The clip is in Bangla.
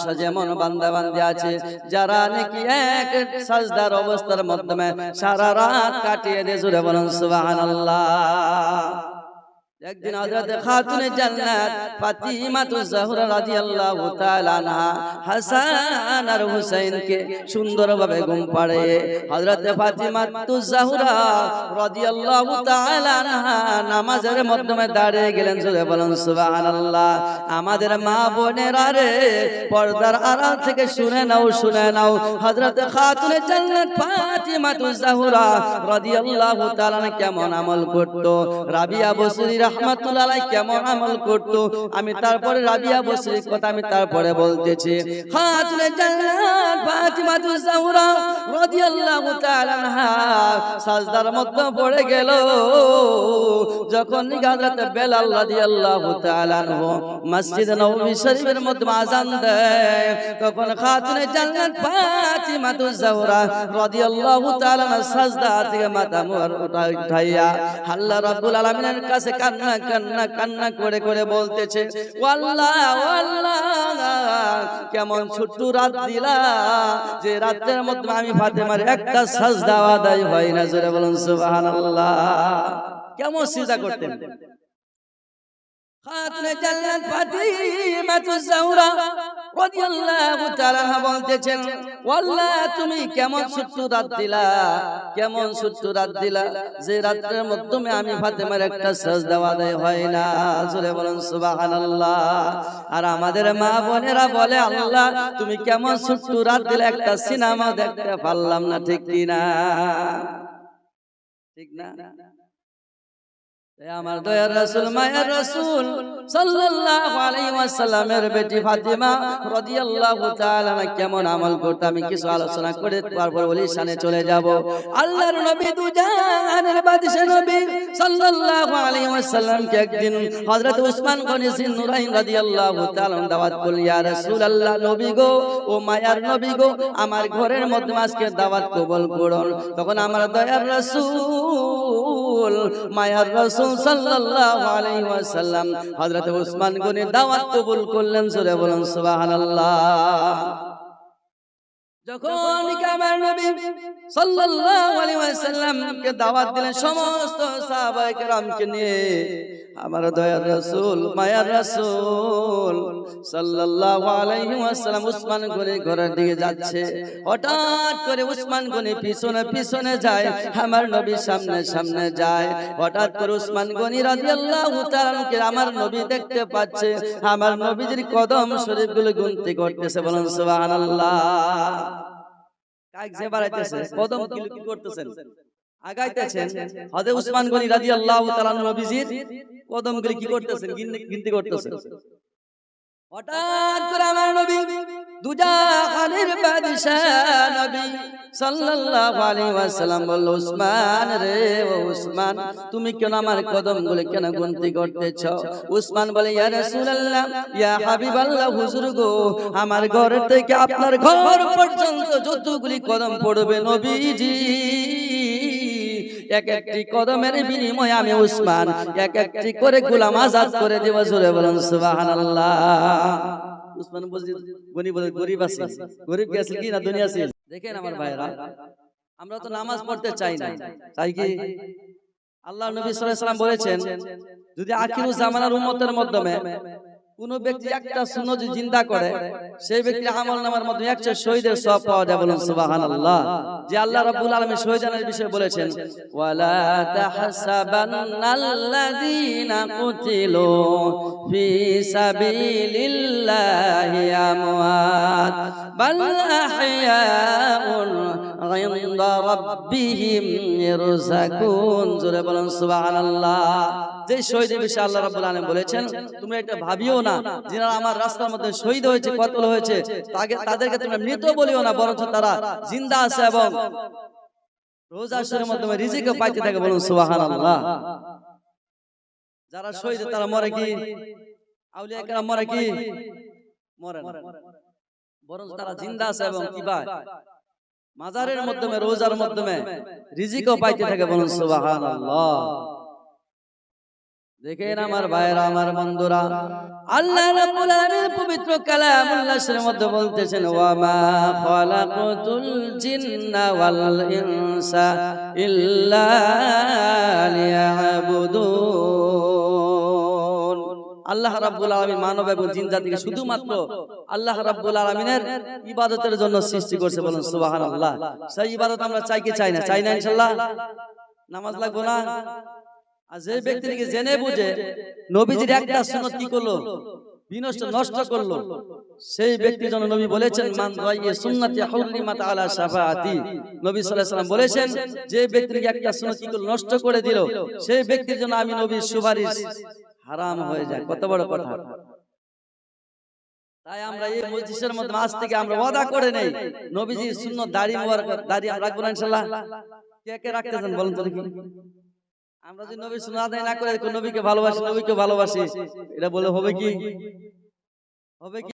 মানুষ যেমন বান্দা বান্দি আছে, যারা নাকি এক সাজদার অবস্থার মাধ্যমে সারা রাত কাটিয়ে দিয়ে জুড়ে বলুন, সুবহানাল্লাহ। একদিন হযরত খাতুনে জান্নাত ফাতিমা তু জাহরা রাদিয়াল্লাহু তাআলা আনহা। হাসান আর হুসাইনকে সুন্দরভাবে ঘুম পাড়ে। হযরত ফাতিমা তু জাহরা রাদিয়াল্লাহু তাআলা আনহা। নামাজের মাধ্যমে দাঁড়িয়ে গেলেন জোরে বলুন সুবহানাল্লাহ। আমাদের মা বোনেরা রে পর্দার আড়াল থেকে শুনে নাও শুনে নাও। হযরত খাতুনে জান্নাত ফাতিমা তু জাহরা রাদিয়াল্লাহু তাআলা কেমন আমল করতো? রাবিয়া বসরি রহমাতুল্লাহ কেমন আমল করত? আমি তারপরে রাবিয়া বসরির কথা আমি তারপরে বলতেছি। খাতুনে জান্নাত, ফাতিমা তু জাহরা রাদিয়াল্লাহু তাআলা সাজদার মধ্যে পড়ে গেল। যখন হযরত বেলাল রাদিয়াল্লাহু তাআলা নববী শরীফের মধ্যে আযান দেয়, তখন খাতুনে জান্নাত রাদিয়াল্লাহু তাআলা সাজদা থেকে মাথা উঠাইয়া, আল্লাহ রাব্বুল আলামিনের কাছে কান্না কান্না কান্না করে করে বলতেছে আল্লাহ আল্লাহ কেমন ছোট্ট রাত দিলা, যে রাতের মধ্যে আমি ফাতেমার একটা সাজদা আদায় হয় না। জোরে বলুন, সুবহানাল্লাহ। কেমন সিজা করতেন? জান্নাত ফাতিমা তু জাহরা রাদিয়াল্লাহু তাআলা বলতেছেন তুমি কেমন রাত দিলা? কেমন রাত দিলা? যে রাতের আমি ফাতেমার একটা সাজদা আদায় হয় না। জোরে বলুন, সুবহানাল্লাহ। আর আমাদের মা বোনেরা বলে, আল্লাহ, তুমি কেমন ছোট্ট রাত দিলা? একটা সিনেমা দেখতে পারলাম না, ঠিক কি না ঠিক না? আমার দয়ার রাসূল, মায়ের বেটি ফাতিমা কেমন আমল আমি কিছু আলোচনা করে চলে যাব। আল্লাহর নবী দুজাহানের বাদশা নবী সাল্লাল্লাহু আলাইহি ওয়াসাল্লামকে একদিন হযরত উসমান গনি সিন নুরাইন রাদিয়াল্লাহু তাআলা দাওয়াত করল ইয়া রাসূলুল্লাহ নবী গো, ও মায়ার নবী গো, আমার ঘরের মধ্যে আজকে দাওয়াত কবুল করুন। তখন আমার দয়ার রাসূল, মায়ার রাসূল হযরত উসমান গনি দাওয়াত কবুল করলেন যখন আমার নবী সাল্লাল্লাহু আলাইহি ওয়াসাল্লামকে দাওয়াত দিলেন সমস্ত সাহাবায়ে কেরামকে নিয়ে। আমার দয়ার রাসূল মায়ার রাসূল সাল্লাল্লাহু আলাইহি ওয়াসাল্লাম উসমান গনি ঘরের দিকে যাচ্ছে। হঠাৎ করে উসমান গনি পিছনে পিছনে যায় আমার নবী সামনে সামনে যায়। হঠাৎ করে উসমান গনি রাদিয়াল্লাহু তাআলাকে আমার নবী দেখতে পাচ্ছে। আমার নবীজির কদম শরীফগুলো গুনতি করতেছে বলুন সুবহানাল্লাহ। বাড়াইতেছে কদম কি কি করতেছেন। আগাইতেছেন। হযরত উসমান গনি রাদিয়াল্লাহু তাআলা নবীজির কদমগুলি কি করতেছেন গিনতি করতেছেন। হঠাৎ করে আমার নবী দুজাহানের বাদশা নবী সাল্লাল্লাহু আলাইহি ওয়াসাল্লাম বলল, উসমান রে, ও উসমান, তুমি কেন আমার কদমগুলি কেন গুনতি করতেছ? উসমান বলে, ইয়া রাসূলুল্লাহ, ইয়া হাবিবাল্লাহ, হুজুর গো, আমার ঘর থেকে আপনার ঘর পর্যন্ত যতগুলি কদম পড়বে নবীজি, এক একটি কদমের বিনিময়ে আমি উসমান, এক একটি করে গোলাম আজাদ করে দেব। জোরে বলুন, সুবহানাল্লাহ। উসমান বুঝি গনি বলে গরিব আছে। গরিব গেছে কি না দুনিয়া আছে? দেখেন আমার ভাইরা, আমরা তো নামাজ পড়তে চাই না। তাই কি? আল্লাহ নবী সাল্লাল্লাহু আলাইহি বলেছেন, যদি আখিরু জামানার উম্মতের মাধ্যমে কোন ব্যক্তি একটা সুন্নত জিন্দা করে সেই ব্যক্তির আমল নামার মধ্যে একশো শহীদের সব পাওয়া যায় বলুন সুবহানাল্লাহ। যে আল্লাহ রাব্বুল আলামিন শহীদানের বিষয়ে বলেছেন ওয়ালা তাহসাবান্নাল্লাযীনা কুতিলু ফি সাবিলিল্লাহি আমওয়াত বাল আহইয়াউন ইনদা রাব্বিহিম ইরযাকুন জোরে বলুন, সুবহানাল্লাহ। যে শহীদের বিষয়ে আল্লাহ রাব্বুল আলামিন বলেছেন তুমি এটা ভাবিও না যারা আমার রাস্তার মধ্যে শহীদ হয়েছে, কতল হয়েছে তাদেরকে তোমরা মৃত বলিও না, বরঞ্চ তারা জিন্দা আছে এবং রোজা আসরের মাধ্যমে রিজিকও পাইতে থাকে। বলুন, সুবহানাল্লাহ। যারা শহীদ, তারা মরে কি? আউলিয়া কেরাম মরে কি? মরে না। বরঞ্চ তারা জিন্দা আছে এবং কি পায়? মাজারের মাধ্যমে রোজার মাধ্যমে রিজিকও পাইতে থাকে বলুন সুবহানাল্লাহ। দেখেন আমার ভাইরা আমার বন্ধুরা। আল্লাহ রাব্বুল আলামিন পবিত্র কালামুল্লাহ এর মধ্যে বলতেছেন ওয়া মা খালাকাতুল জিন্না ওয়াল ইনসা ইল্লা লিয়াবুদুন। আল্লাহ রাব্বুল আলামিন মানব এবং জিন শুধুমাত্র আল্লাহ রাব্বুল আলামিনের ইবাদতের জন্য সৃষ্টি করছে বলুন, সুবহানাল্লাহ। সেই ইবাদত আমরা চাই কি চাই না? চাই না ইনশাআল্লাহ? নামাজ লাগবো না? আর যে ব্যক্তি নাকি জেনে বুঝে, নবীজির একটা সুন্নত কি করল? বিনষ্ট, নষ্ট করল। সেই ব্যক্তির জন্য নবী বলেছেন, মান রাইয়ে সুন্নতি হুররিমাত আলা শাফাআতি। নবী সাল্লাল্লাহু আলাইহি সাল্লাম বলেছেন, যে ব্যক্তি নাকি একটা সুন্নত কি করল? নষ্ট করে দিল। সেই ব্যক্তির জন্য আমি নবীর সুপারিশ হারাম হয়ে যায়। কত বড় কথা। তাই আমরা এই মজলিসের মধ্যে আজ থেকে আমরা ওয়াদা করে নেই। নবীজি শূন্য দাড়ি মোবারক দাড়ি রাখব না ইনশাআল্লাহ কে কে রাখতেছেন বলেন তো দেখি। আমরা যদি নবী সুন্নাত আদায় না করে নবীকে ভালোবাসি নবীকে ভালোবাসি এটা বলে হবে কি? হবে কি?